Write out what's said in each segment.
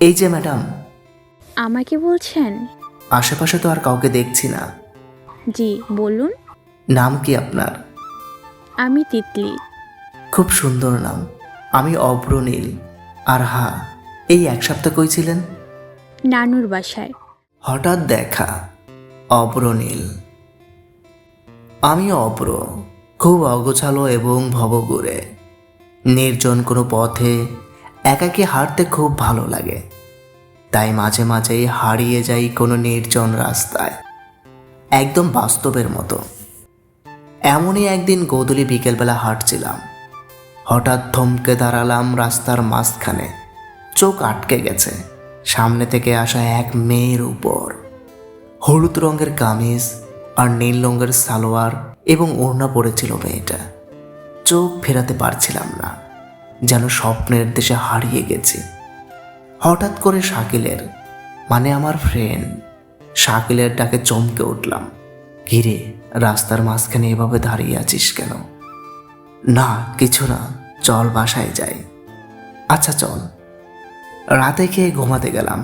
এই যে ম্যাডাম। আমাকে বলছেন? আশেপাশে তো আর কাউকে দেখছি না। জি বলুন। নাম কি আপনার? আমি তিতলি। খুব সুন্দর নাম। আমি অব্রনীল। আর হ্যাঁ এই এক সপ্তাহ কই ছিলেন? নানুর বাসায়। হঠাৎ দেখা। অব্রনীল। আমি অব্র খুব অগোছালো এবং ভবগুড়ে নির্জন কোনো পথে একাকী হাঁটতে খুব ভালো লাগে। তাই মাঝে মাঝেই হারিয়ে যাই কোনো নির্জন রাস্তায়। একদম বাস্তবের মতো। এমনই একদিন গোদুলি বিকেলবেলা হাঁটছিলাম। হঠাৎ থমকে দাঁড়ালাম রাস্তার মাঝখানে। চোখ আটকে গেছে। সামনে থেকে আসা এক মেয়ের উপর। হলুদ রঙের কামিজ আর নীল রঙের সালোয়ার এবং ওড়না পড়েছিল মেয়েটা। চোখ ফেরাতে পারছিলাম না। যেন স্বপ্নের দেশে হারিয়ে গেছি। হঠাৎ করে শাকিলের মানে আমার ফ্রেন্ড শাকিলের ডাকে চমকে উঠলাম। ঘিরে রাস্তার মাঝখানে এভাবে দাঁড়িয়ে আছিস কেন? না, কিছু না, চল বাসায় যাই। আচ্ছা চল। রাতে খেয়ে ঘুমাতে গেলাম,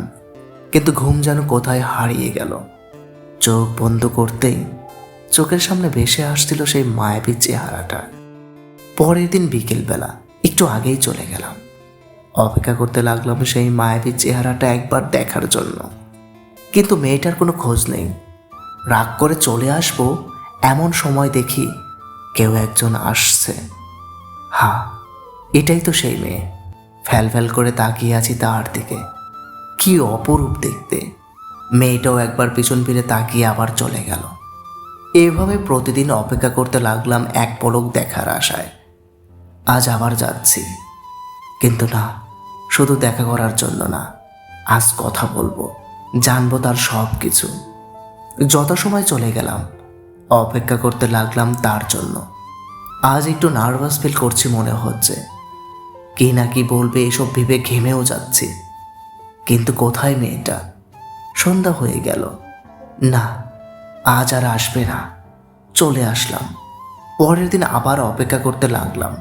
কিন্তু ঘুম যেন কোথায় হারিয়ে গেল। চোখ বন্ধ করতেই চোখের সামনে ভেসে আসছিল সেই মায়াবী চেহারাটা। পরের দিন বিকেলবেলা একটু আগেই চলে গেলাম। অপেক্ষা করতে লাগলাম সেই মায়াবী চেহারাটা একবার দেখার জন্য। কিন্তু মেয়েটার কোনো খোঁজ নেই। রাগ করে চলে আসব, এমন সময় দেখি কেউ একজন আসছে। হ্যাঁ এটাই তো সেই মেয়ে। ফ্যাল ফ্যাল করে তাকিয়ে আছি তার দিকে। কি অপরূপ দেখতে। মেয়েটাও একবার পিছন ফিরে তাকিয়ে আবার চলে গেল। এভাবে প্রতিদিন অপেক্ষা করতে লাগলাম এক পলক দেখার আশায়। আজ আবার যাচ্ছি। কিন্তু না, শুধু দেখা করার জন্য না, আজ কথা বলব, জানব তার সব কিছু যথাসময় চলে গেলাম, অপেক্ষা করতে লাগলাম তার জন্য। আজ একটু নার্ভাস ফিল করছি মনে হচ্ছে। কি না কি বলবে, এসব ভেবে ঘেমেও যাচ্ছি। কিন্তু কোথায় মেয়েটা? সন্ধ্যা হয়ে গেল। না, আজ আর আসবে না। চলে আসলাম। পরের দিন আবার অপেক্ষা করতে লাগলাম।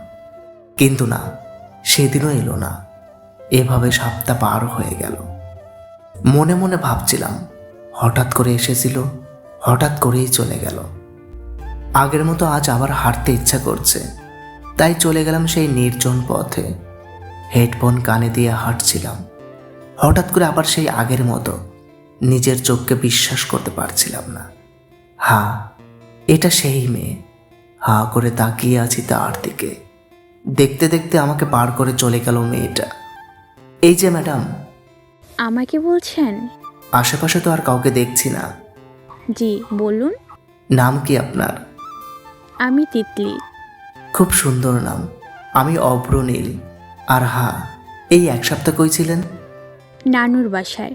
কিন্তু না, সেদিনও এলো না। এভাবে সপ্তাহ পার হয়ে গেল। মনে মনে ভাবছিলাম, হঠাৎ করে এসেছিল, হঠাৎ করেই চলে গেল। আগের মতো আজ আবার হাঁটতে ইচ্ছা করছে। তাই চলে গেলাম সেই নির্জন পথে। হেডফোন কানে দিয়ে হাঁটছিলাম। হঠাৎ করে আবার সেই আগের মতো, নিজের চোখকে বিশ্বাস করতে পারছিলাম না। হ্যাঁ এটা সেই মেয়ে। হা করে তাকিয়ে আছি তার দিকে। দেখতে দেখতে আমাকে পার করে চলে গেল মেয়েটা। এই যে ম্যাডাম। আমাকে বলছেন? আশেপাশে তো আর কাউকে দেখছি না। জি বলুন। নাম কি আপনার? আমি তিতলি। খুব সুন্দর নাম। আমি অব্রনীল। আর হা এই এক সপ্তাহ কই ছিলেন? নানুর বাসায়।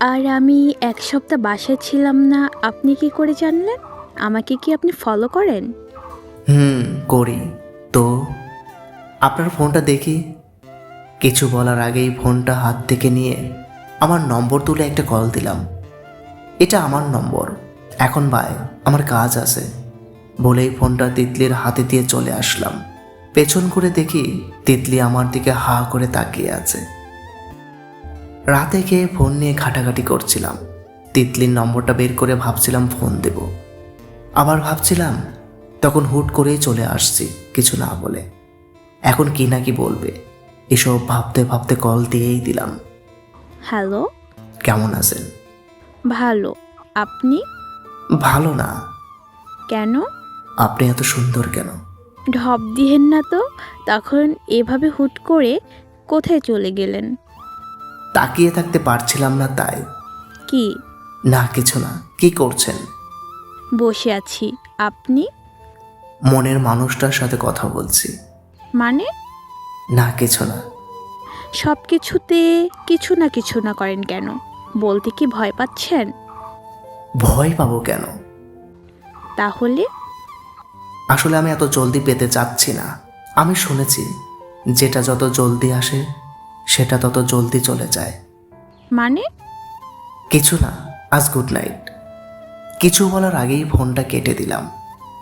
আর আমি এক সপ্তাহ বাসায় ছিলাম না আপনি কি করে জানলেন? আমাকে কি আপনি ফলো করেন? হুম করি। তো? আপনার ফোনটা দেখি। কিছু বলার আগেই ফোনটা হাত থেকে নিয়ে আমার নম্বর তুলে একটা কল দিলাম। এটা আমার নম্বর। এখন বাই আমার কাজ আছে। বলেই ফোনটা তিতলির হাতে দিয়ে চলে আসলাম। পেছন করে দেখি তিতলি আমার দিকে হা করে তাকিয়ে আছে। রাতে গিয়ে ফোন নিয়ে ঘাটাঘাটি করছিলাম। তিতলির নম্বরটা বের করে ভাবছিলাম ফোন দেব। আবার ভাবছিলাম, তখন হুট করেই চলে আসছি, কিছু না বলে। এখন কি না কি বলবে? এসব ভাবতে ভাবতে কল দিয়েই দিলাম। হ্যালো? কেমন আছেন? ভালো। আপনি? ভালো না। কেন? আপনি এত সুন্দর কেন? ঢপ দিহেন না তো। তখন এভাবে হুট করে কোথায় চলে গেলেন? তাকিয়ে থাকতে পারছিলাম না তাই। কি? না কিছু না। কি করছেন? বসে আছি। আপনি? মনের মানুষটার সাথে কথা বলছি। মানে? না কিছু না। সব কিছুতে কিছু না কিছু না করেন কেন? বলতে কি ভয় পাচ্ছেন? ভয় পাবো কেন? তাহলে? আসলে আমি এত জলদি পেতে চাচ্ছি না। আমি শুনেছি যেটা যত জলদি আসে সেটা তত জলদি চলে যায়। মানে? কিছু না আজ গুড নাইট কিছু বলার আগেই ফোনটা কেটে দিলাম।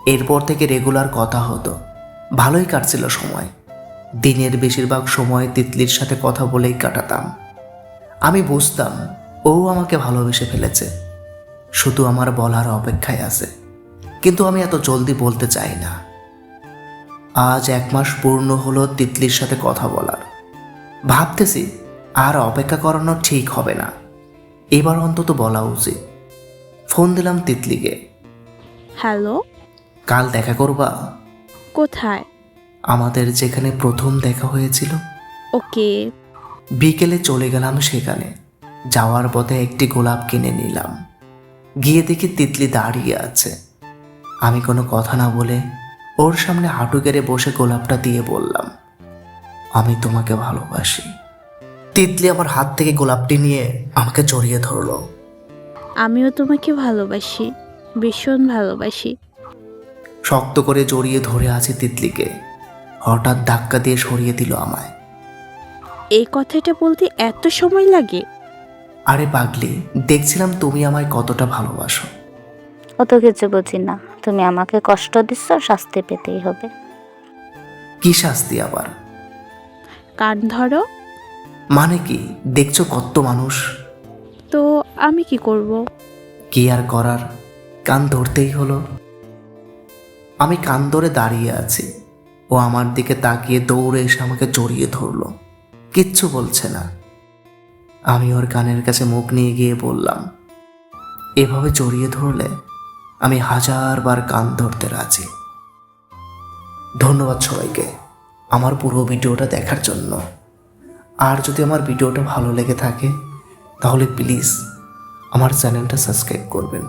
এরপর থেকে রেগুলার কথা হতো। ভালোই কাটছিল সময়। দিনের বেশিরভাগ সময় তিতলির সাথে কথা বলেই কাটাতাম। আমি বুঝতাম ও আমাকে ভালোবেসে ফেলেছে। শুধু আমার বলার অপেক্ষায় আছে। কিন্তু আমি এত জলদি বলতে চাই না। আজ এক মাস পূর্ণ হলো তিতলির সাথে কথা বলার। ভাবতেছি আর অপেক্ষা করানো ঠিক হবে না। এবার অন্তত বলা উচিত। ফোন দিলাম তিতলিকে। হ্যালো? কাল দেখা করবা? কোথায়? আমাদের যেখানে প্রথম দেখা হয়েছিল। ওকে। বিকেলে চলে গেলাম সেখানে। যাওয়ার পথে একটি গোলাপ কিনে নিলাম। গিয়ে দেখি তিতলি দাঁড়িয়ে আছে। আমি কোনো কথা না বলে ওর সামনে হাঁটু গেড়ে বসে গোলাপটা দিয়ে বললাম আমি তোমাকে ভালোবাসি। তিতলি আমার হাত থেকে গোলাপটি নিয়ে আমাকে জড়িয়ে ধরলো। আমিও তোমাকে ভালোবাসি ভীষণ ভালোবাসি। শক্ত করে জড়িয়ে ধরে আছে তিতলিকে। হঠাৎ ধাক্কা দিয়ে সরিয়ে দিল আমায়। এই কথাটা বলতে এত সময় লাগে? আরে পাগলি দেখছিলাম তুমি আমায় কতটা ভালোবাসো। অত কিছু বুঝি না। তুমি আমাকে কষ্ট দিচ্ছ শাস্তি পেতেই হবে। কি শাস্তি আবার? কান ধরো। মানে কি? দেখছ কত মানুষ? তো আমি কি করব? কি আর করার? কান ধরতেই হলো। আমি কান ধরে দাঁড়িয়ে আছি। ও আমার দিকে তাকিয়ে দৌড়ে এসে আমাকে জড়িয়ে ধরলো। কিচ্ছু বলছে না। আমি ওর কানের কাছে মুখ নিয়ে গিয়ে বললাম, এভাবে জড়িয়ে ধরলে আমি হাজারবার কান ধরতে রাজি। ধন্যবাদ সবাইকে আমার পুরো ভিডিওটা দেখার জন্য। আর যদি আমার ভিডিওটা ভালো লেগে থাকে, তাহলে প্লিজ আমার চ্যানেলটা সাবস্ক্রাইব করবেন।